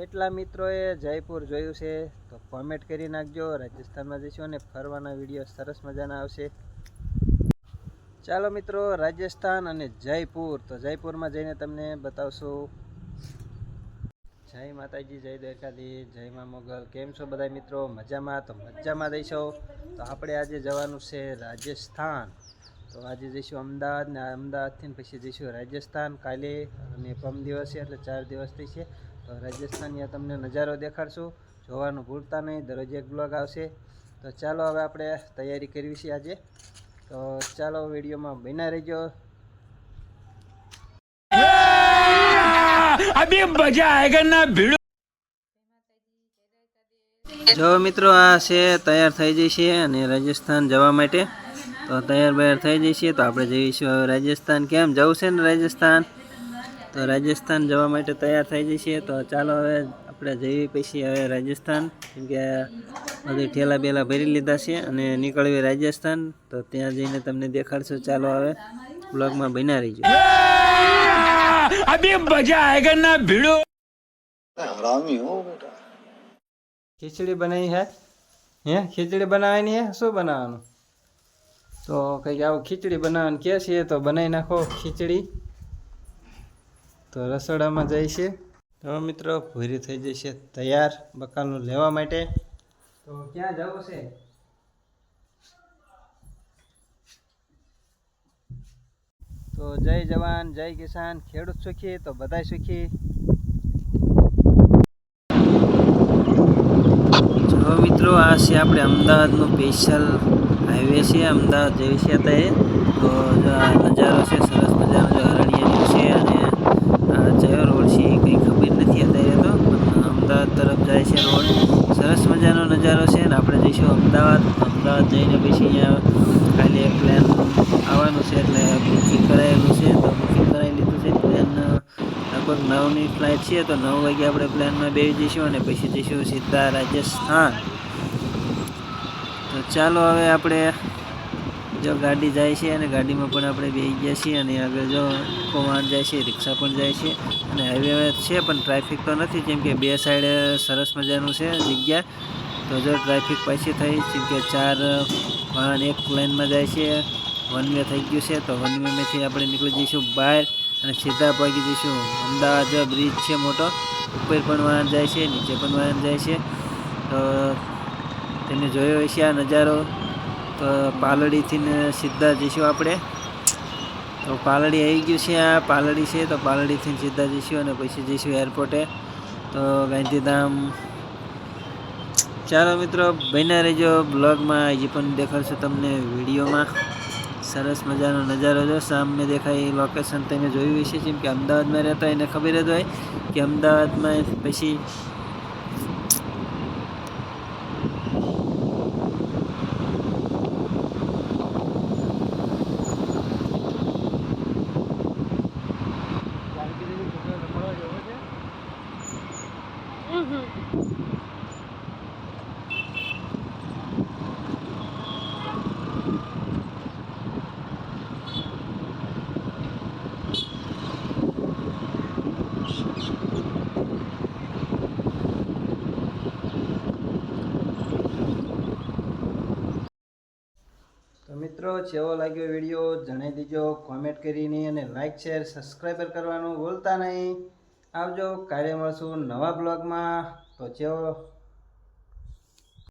કેટલા મિત્રોએ જયપુર જોયું છે તો કોમેન્ટ કરી નાખજો. રાજસ્થાનમાં જઈશું અને ફરવાના વીડિયો સરસ મજાના આવશે. ચાલો મિત્રો, રાજસ્થાન અને જયપુર. તો જયપુરમાં જઈને તમને બતાવશું. જય માતાજી, જય દ્વારકાધી જય મા મોગલ. કેમ છો બધા મિત્રો? મજામાં? તો મજામાં દઈશો તો આપણે આજે જવાનું છે રાજસ્થાન. તો આજે જઈશું અમદાવાદ ને અમદાવાદથી પછી જઈશું રાજસ્થાન. કાલે અને પરમ દિવસે, એટલે ચાર દિવસ થઈ છે રાજસ્થાન યા તમને નજારો દેખાડશું. જોવાનું ભૂલતા નહીં, દરરોજ એક બ્લોગ આવશે. તો ચાલો હવે આપણે તૈયારી કરવી છે આજે. તો ચાલો વિડીયોમાં બના રહેજો. અભી મજા આયેગા જો મિત્રો, આ છે, તૈયાર થઈ જઈ છે અને રાજસ્થાન જવા માટે. તો તૈયાર બૈયાર થઈ જઈ તો આપણે જઈશું રાજસ્થાન. કેમ? જવું છે ને રાજસ્થાન? તો રાજસ્થાન જવા માટે તૈયાર થઈ જઈએ. છીએ તો ચાલો હવે આપણે જઈએ પછી હવે રાજસ્થાન કેમ કે બધી ઠેલા બેલા ભરી લીધા છે અને નીકળવી રાજસ્થાન. તો ત્યાં જઈને તમને દેખાડશું. ચાલો હવે બ્લોગમાં બના રહીજો. અભી મજા આયેગા ભીડો? હરામી હો બેટા. ખીચડી બનાવી હે? હે? ખીચડી બનાવવાની હે? શું બનાવવાનું? તો કંઈક આવું ખીચડી બનાવવાનું કે છે તો બનાવી નાખો ખીચડી. તો રસોડામાં છે. તો મિત્રો, ભૂરી થઈ જશે તૈયાર બકાલનું લેવા માટે. તો ક્યાં જવું છે? તો જય જવાન, જય કિસાન. ખેડૂત સુખી, તો બધાય સુખી. જો મિત્રો, આ છે આપણે અમદાવાદનો સ્પેશિયલ હાઈવે છે. અમદાવાદ જઈ છે તે તો જો આ નજારો છે સરસ મજાનો જો હરણિયાનો છે અને આ કયો રોડ છે એ કંઈ ખબર નથી અત્યારે તો પણ અમદાવાદ તરફ જાય છે રોડ સરસ મજાનો નજારો છે ને આપણે જઈશું અમદાવાદ. અમદાવાદ જઈને પછી અહીંયા ખાલી એક પ્લેન આવવાનું છે એટલે બુકિંગ કરાયેલું છે. તો બુકિંગ કરાવી લીધું છે. પ્લેન લગભગ નવની ફ્લાઇટ છે તો નવ વાગે આપણે પ્લેનમાં બેસી જઈશું અને પછી જઈશું સીધા રાજસ્થાન. તો ચાલો હવે આપણે જો ગાડી જાય છે અને ગાડીમાં પણ આપણે બેસી ગયા છીએ અને આગળ જો કોમાન જાય છે, રિક્ષા પણ જાય છે અને હાઈવે છે પણ ટ્રાફિક તો નથી. જેમ કે બે સાઈડ સરસ મજાનું છે જગ્યા. તો ટ્રાફિક પાછી થઈ જેમ કે ચાર વાહન એક લાઇનમાં જાય છે. વન વે થઈ ગયું છે, તો વન વેમાંથી આપણે નીકળી જઈશું બહાર અને સીધા પહોંચી જઈશું. અમદાવાદ બ્રિજ છે મોટો, ઉપર પણ વાહન જાય છે, નીચે પણ વાહન જાય છે. તો તેને જોયો હશે આ નજારો. તો પાલડીથી સીધા જઈશું આપણે. તો પાલડી આવી ગયું છે આ પાલડી છે, તો પાલડીથી સીધા જઈશું અને પછી જઈશું એરપોર્ટે તો ગાંધીધામ ચાલો મિત્રો, બન્યા રહેજો બ્લોગમાં. હજી પણ દેખાડશું તમને વિડીયોમાં. સરસ મજાનો નજારો જો સામે દેખાય. લોકેશન તમે જોયું હશે જેમ કે અમદાવાદમાં રહેતા એને ખબર જ હોય કે અમદાવાદમાં પછી તો મિત્રો જેવો લાગ્યો વીડિયો, જણાવી દીજો કોમેન્ટ કરીને અને લાઈક શેર સબસ્ક્રાઈબર કરવાનું ભૂલતા નહીં. આવજો, કાલે મળશું નવા બ્લોગમાં તો ચેવો